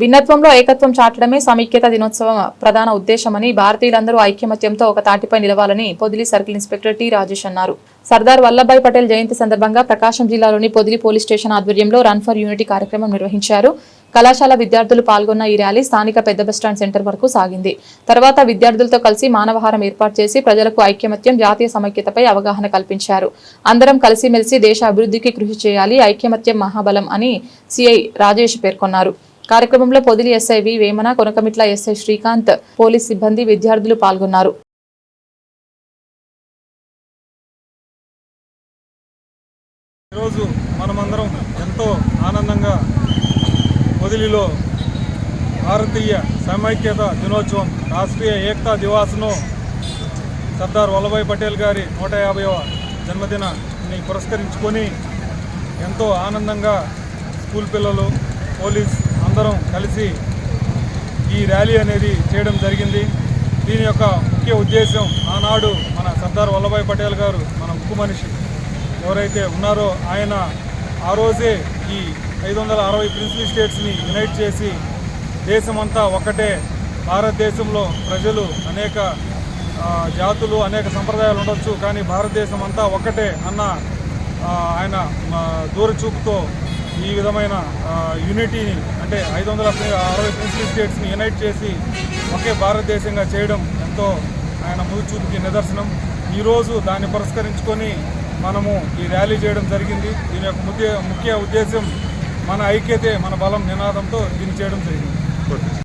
భిన్నత్వంలో ఏకత్వం చాటడమే సమైక్యత దినోత్సవం ప్రధాన ఉద్దేశమని భారతీయులందరూ ఐక్యమత్యంతో ఒక తాటిపై నిలవాలని Podili circle inspector T Rajesh అన్నారు. సర్దార్ వల్లభాయ్ పటేల్ జయంతి సందర్భంగా ప్రకాశం జిల్లాలోని పొదిలి పోలీస్ స్టేషన్ ఆధ్వర్యంలో రన్ ఫర్ యూనిటీ కార్యక్రమం నిర్వహించారు. కళాశాల విద్యార్థులు పాల్గొన్న ఈ ర్యాలీ స్థానిక పెద్ద బస్టాండ్ సెంటర్ వరకు సాగింది. తర్వాత విద్యార్థులతో కలిసి మానవహారం ఏర్పాటు చేసి ప్రజలకు ఐక్యమత్యం జాతీయ సమైక్యతపై అవగాహన కల్పించారు. అందరం కలిసిమెలిసి దేశ అభివృద్ధికి కృషి చేయాలి ఐక్యమత్యం మహాబలం అని సిఐ రాజేష్ పేర్కొన్నారు. కార్యక్రమంలో Podili SI V Vemana Konakanamitla SI Srikanth police సిబ్బంది విద్యార్థులు పాల్గొన్నారు. ఈరోజు మనమందరం ఎంతో ఆనందంగా వదిలిలో భారతీయ సమైక్యత దినోత్సవం రాష్ట్రీయ ఏకతా దివాస్ను సర్దార్ వల్లభాయ్ పటేల్ గారి నూట యాభైవ జన్మదినాన్ని పురస్కరించుకొని ఎంతో ఆనందంగా స్కూల్ పిల్లలు పోలీస్ అందరం కలిసి ఈ ర్యాలీ అనేది చేయడం జరిగింది. దీని యొక్క ముఖ్య ఉద్దేశం ఆనాడు మన సర్దార్ వల్లభాయ్ పటేల్ గారు మన ముక్కు మనిషి ఎవరైతే ఉన్నారో ఆయన ఆ రోజే ఈ ఐదు వందల అరవై ప్రిన్సిపల్ స్టేట్స్ని యునైట్ చేసి దేశమంతా ఒకటే భారతదేశంలో ప్రజలు అనేక జాతులు అనేక సంప్రదాయాలు ఉండొచ్చు కానీ భారతదేశం అంతా ఒకటే అన్న ఆయన దూరచూపుతో ఈ విధమైన యూనిటీని అంటే ఐదు వందల అరవై ప్రిన్సిపల్ స్టేట్స్ని యునైట్ చేసి ఒకే భారతదేశంగా చేయడం ఎంతో ఆయన ముందుచూపుకి నిదర్శనం. ఈరోజు దాన్ని పురస్కరించుకొని మనము ఈ ర్యాలీ చేయడం జరిగింది. దీని యొక్క ముఖ్య ముఖ్య ఉద్దేశం మన ఐక్యతే మన బలం నినాదంతో దీన్ని చేయడం జరిగింది.